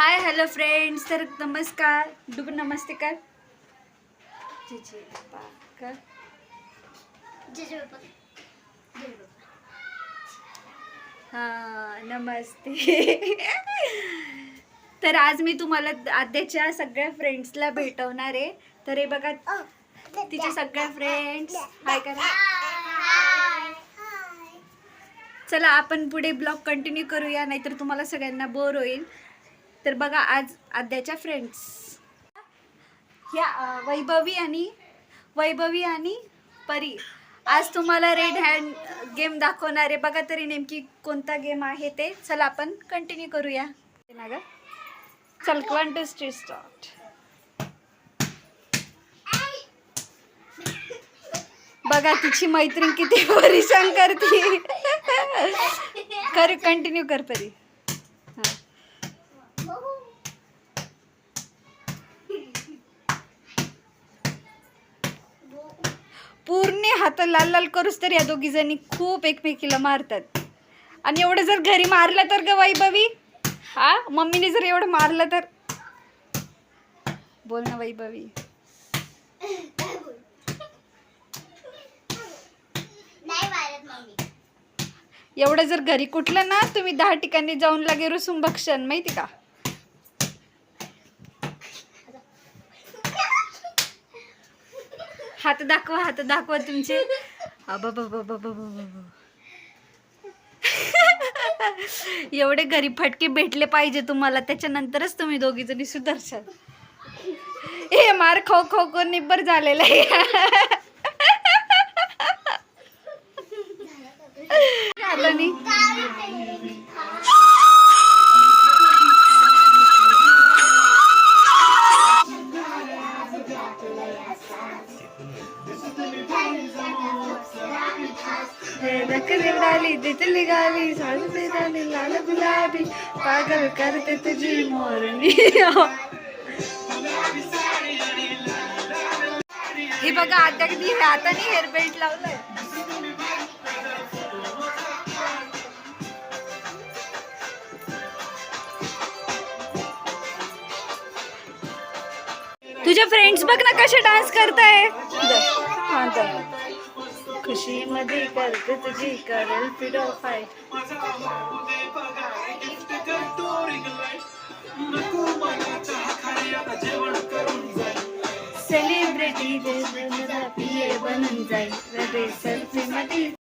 Hi hello friends. तर नमस्कार. डुब नमस्ते कर हां नमस्ते. तर आज मी तुम्हाला आद्याच्या सगळ्या फ्रेंड्सला भेटवणार आहे. तर हे बघा तिचे सगळ्या फ्रेंड्स. हाय करा. चला आपण पुढे ब्लॉग कंटिन्यू करूया नाहीतर तुम्हाला सगळ्यांना बोर होईल. तर बघा आज आद्याच्या फ्रेंड्स ह्या वैभवी आणि वैभवी आणि परी. आज तुम्हाला रेड हँड गेम दाखवणार आहे. बघा तरी नेमकी कोणता गेम आहे ते. चला आपण कंटिन्यू करूया. ना ग? चल वन टू स्ट्री स्टार्ट बघा तिची मैत्रीण किती परेशान करते. कर कंटिन्यू कर परी. हां. पूर्ण हात लाल लाल करूच तर या दोघी जणी खूप एकमेकीला मारतात. आणि एवढं जर घरी मारलं तर ग वैभवी? हा? मम्मीने जर एवढं मारलं तर? बोल ना वैभवी. एवढं जर घरी कुठलं ना तुम्ही दहा ठिकाणी जाऊन लगे रुसून बक्षन माहिती का? हात दाखवा हात दाखवा तुमचे. एवढे घरी फटके भेटले पाहिजे तुम्हाला त्याच्यानंतरच तुम्ही दोघी जणी सुधारशाल. हे मार खाऊ खाऊ करून निब्बर झालेला आहे. गाली तिथली निघाली साडू निघाली लाल गुलाबी पागल करते तुझी मोरणी हे बघा आता कधी हाताने हेअर बेल्ट लावलंय. तुझे फ्रेंड्स बघ ना कसे डान्स करताय. हा तर खुशी मध्ये करते तुझी करेल फिडो फाय सेलिब्रिटी बनून जाईल